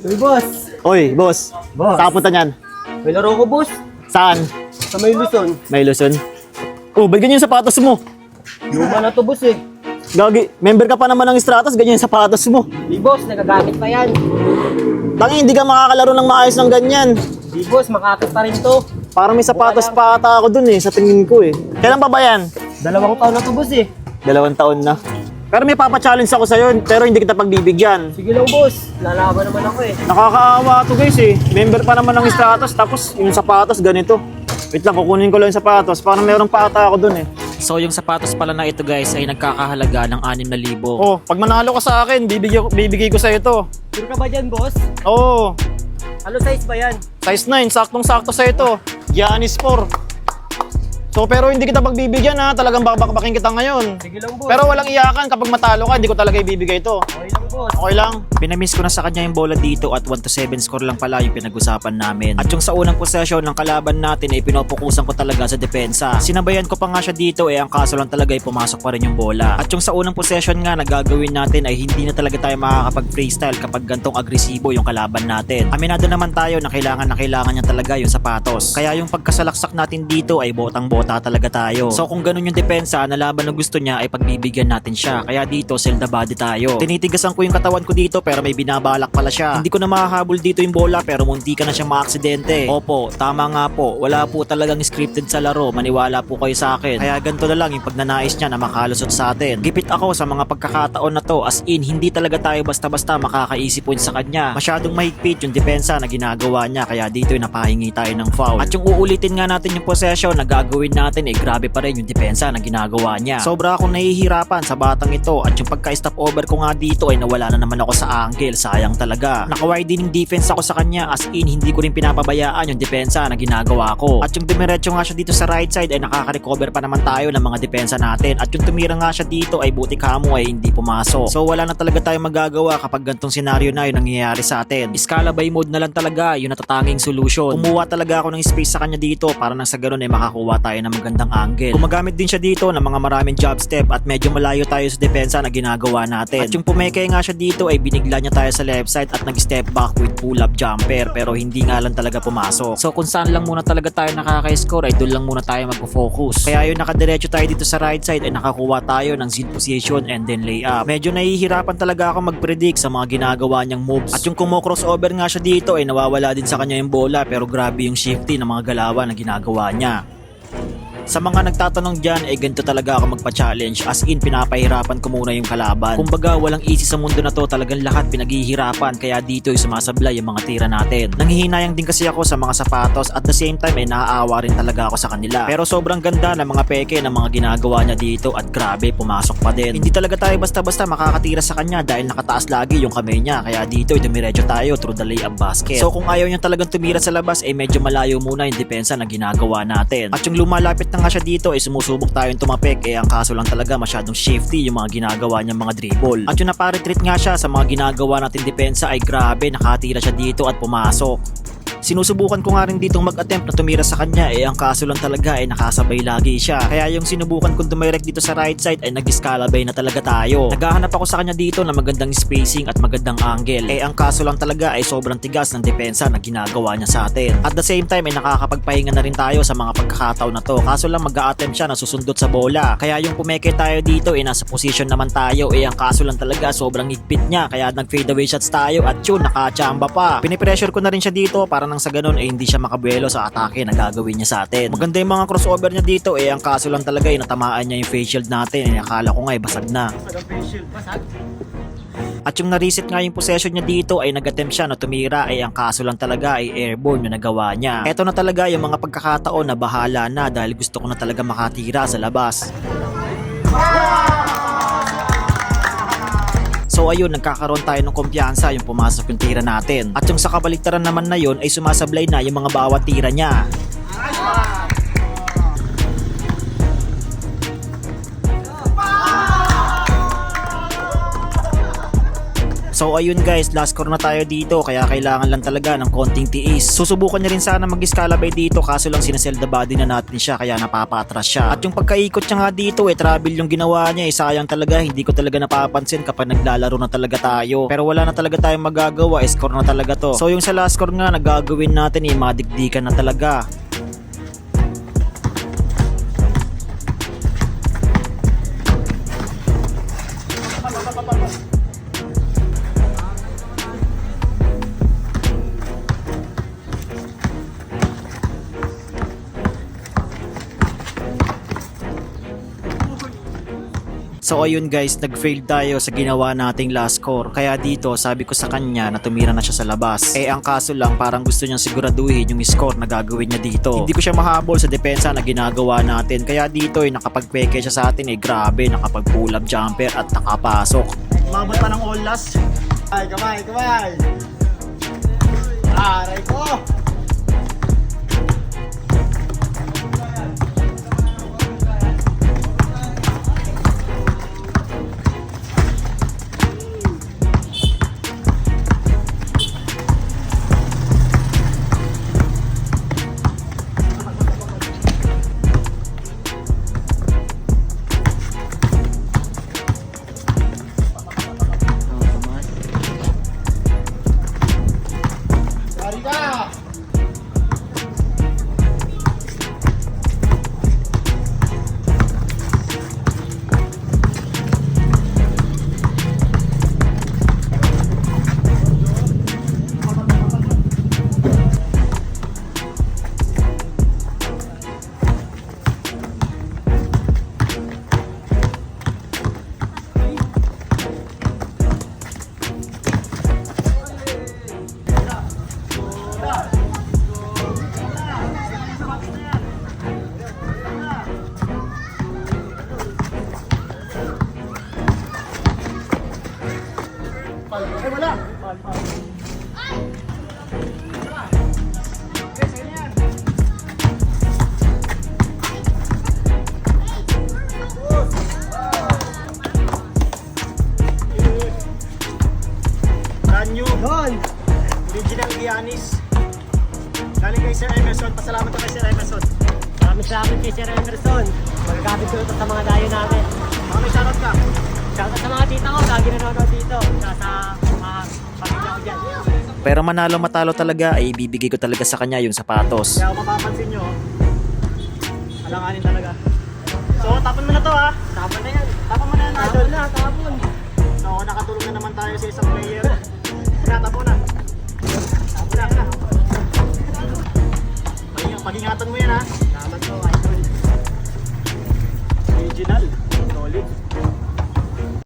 Uy, boss. Oy, boss. Boss. Saan ka punta niyan? May laro ko, boss. Saan? Sa may Luzon. May Luzon? Oh, ba't ganyan yung sapatos mo? Luma na to, boss eh. Gagi, member ka pa naman ng Stratos, ganyan yung sapatos mo. Di, boss. Nagagamit pa yan. Tangi, hindi ka makakalaro ng maayos ng ganyan. Di, boss. Makakit pa rin to. Parang may sapatos pa ata ako dun eh, sa tingin ko eh. Kailan pa ba yan? Dalawang taon na to, boss eh. Dalawang taon na. Pero may papa-challenge ako sa'yo, pero hindi kita pagbibigyan. Sige lang, boss. Lalaban naman ako eh. Nakakaawa to guys eh. Member pa naman ng Stratos, tapos yung sapatos ganito. Wait lang, kukunin ko lang yung sapatos. Parang meron pa ata ako dun eh. So yung sapatos pala na ito guys ay nagkakahalaga ng 6,000. Oh, pag manalo ka sa akin, bibigay, bibigay ko sa'yo to. Sure ka ba dyan, boss? Oo, Ano size ba yan? size 9, saktong-sakto sa'yo to. Giannis 4. So pero hindi kita pagbibigyan ha, talagang bakbakin kita ngayon. Sige lang, boss. Pero walang iyakan kapag matalo ka, hindi ko talaga ibibigay to. Okay lang. Okay lang. Pinamiss ko na sa kanya yung bola dito at 1 to 7 score lang pala yung pinag-usapan namin. At yung sa unang possession ng kalaban natin ay pinopokusan ko talaga sa depensa. Sinabayan ko pa nga siya dito eh ang kaso lang talaga ay pumasok pa rin yung bola. At yung sa unang possession nga na gagawin natin ay hindi na talaga tayo makakapag-freestyle kapag gantong agresibo yung kalaban natin. Aminado naman tayo na kailangan na kailangan niya talaga yung sapatos. Kaya yung pagkasalaksak natin dito ay botang-bota talaga tayo. So kung ganun yung depensa na laban na gusto niya ay pagbibigyan natin siya. Kaya dito sell the body tayo. Tinitigasan ko yung katawan ko dito pero may binabalak pala siya. Hindi ko na mahahabol dito yung bola pero munti ka na siyang maaksidente. Opo, tama nga po. Wala po talagang scripted sa laro. Maniwala po kayo sa akin. Kaya ganito na lang yung pagnanais niya na makalusot sa atin. Gipit ako sa mga pagkakataon na to as in hindi talaga tayo basta-basta makakaisip po sa kanya. Masyadong mahigpit yung depensa na ginagawa niya kaya dito ay napahingi tayo ng foul. At yung uulitin nga natin yung possession na gagawin natin eh grabe pa rin yung depensa na ginagawa niya. Sobra akong nahihirapan sa batang ito at yung pagka-stop over ko nga dito ay nawala na naman ako sa angle. Sayang talaga. Naka-widening defense ako sa kanya as in hindi ko rin pinapabayaan yung depensa na ginagawa ko. At yung dumiretso nga siya dito sa right side ay nakaka-recover pa naman tayo ng mga depensa natin. At yung tumira nga siya dito ay buti kamo ay hindi pumasok. So wala na talaga tayong magagawa kapag gantong senaryo na yung nangyayari sa atin. Scala by mode na lang talaga yung natatanging solution. Kumuha talaga ako ng space sa kanya dito para nang sa ganun ay makakuha tayo ng magandang angle. Gumagamit din siya dito ng mga maraming job step at medyo malayo tayo sa depensa na ginagawa natin. At yung pumeke nga siya dito ay binigla niya tayo sa left side at nag-step back with pull-up jumper pero hindi nga lang talaga pumasok. So kung saan lang muna talaga tayo nakaka-score ay doon lang muna tayo magpo-focus. Kaya yung nakadiretso tayo dito sa right side ay nakakuha tayo ng zone position and then layup. Medyo nahihirapan talaga ako mag-predict sa mga ginagawa niyang moves. At yung kumo-crossover nga siya dito ay nawawala din sa kanya yung bola pero grabe yung shifty ng mga galawan na ginagawa niya. Sa mga nagtatanong dyan, eh ganito talaga ako magpa-challenge as in pinapahirapan ko muna yung kalaban. Kumbaga walang easy sa mundo na to talagang lahat pinaghihirapan kaya dito ay sumasablay yung mga tira natin. Nanghihinayang din kasi ako sa mga sapatos at the same time ay naaawa rin talaga ako sa kanila. Pero sobrang ganda ng mga peke ng mga ginagawa niya dito at grabe pumasok pa din. Hindi talaga tayo basta-basta makakatira sa kanya dahil nakataas lagi yung kamay niya kaya dito ay dumiretso tayo through the layup basket. So kung ayaw niya talagang tumira sa labas ay medyo malayo muna yung depensa na ginagawa natin. At yung lumalapit na nga siya dito ay sumusubok tayong tumapik eh ang kaso lang talaga masyadong shifty yung mga ginagawa niyang mga dribble. At yung naparetreat nga siya sa mga ginagawa natin depensa ay grabe nakatira siya dito at pumasok. Sinusubukan ko nga rin ditong mag-attempt na tumira sa kanya eh ang kaso lang talaga ay nakasabay lagi siya. Kaya yung sinubukan kong dumirect dito sa right side ay nag-scalabay na talaga tayo. Naghahanap ako sa kanya dito ng magandang spacing at magandang angle. Eh ang kaso lang talaga ay sobrang tigas ng depensa na ginagawa niya sa atin. At the same time ay nakakapagpahinga na rin tayo sa mga pagkakataon na to. Kaso lang mag-a-attempt siya na susundot sa bola. Kaya yung pumeke tayo dito eh nasa position naman tayo eh ang kaso lang talaga sobrang higpit niya. Kaya nag-fade away shots tayo at yun nakachamba pa. Pinipressure ko na rin siya dito para nang sa ganun eh hindi siya makabuelo sa atake na gagawin niya sa atin. Maganda yung mga crossover niya dito eh ang kaso lang talaga eh natamaan niya yung face shield natin eh akala ko nga eh basag na. At yung na-reset nga yung possession niya dito ay nag-attempt siya na tumira ay ang kaso lang talaga ay airborne yung nagawa niya. Eto na talaga yung mga pagkakataon na bahala na dahil gusto ko na talaga makatira sa labas. So ayun, nagkakaroon tayo ng kumpiyansa yung pumasok yung tira natin. At yung sa kabaliktaran naman na yun ay sumasablay na yung mga bawat tira niya. So ayun guys, last score na tayo dito kaya kailangan lang talaga ng konting tiis. Susubukan niya rin sana mag-scalabay dito kaso lang sinasell the body na natin siya kaya napapatras siya. At yung pagkaikot niya nga dito eh travel yung ginawa niya eh sayang talaga hindi ko talaga napapansin kapag naglalaro na talaga tayo. Pero wala na talaga tayong magagawa, eh, score na talaga to. So yung sa last score nga nagagawin natin eh madikdikan na talaga. So ayun guys, nag-fail tayo sa ginawa nating last score. Kaya dito, sabi ko sa kanya na tumira na siya sa labas. Eh ang kaso lang, parang gusto niyang siguraduhin yung score na gagawin niya dito. Hindi ko siya mahabol sa depensa na ginagawa natin. Kaya dito eh, nakapag-peke siya sa atin eh, grabe, nakapag-pull up jumper at nakapasok. Umabot pa ng olas. Ay, kamay, kamay. Aray ko. Ay, wala! Brand new. Doon! Original Giannis. Galing kay Sir Emerson. Pasalamat kay Sir Emerson. Maraming salamat kay Sir Emerson. Magagamit ko ito sa mga dayo namin. Maraming shoutout ka. Shoutout sa mga tita ko, lagi nanonood dito. Nasa mga pamilya. Pero manalo matalo talaga ay ibibigay ko talaga sa kanya yung sapatos. Kaya kung mapapansin nyo, alanganin talaga. So, tapon mo na to ha. Tapon na yan. Tapon mo na yan, Tapon na, tapon. So, nakatulong na naman tayo sa isang player. Tinatapon na. Tapon na, na. Pag Pag-ingatan mo yan ha. Dapat to, Idol. Original. Solid.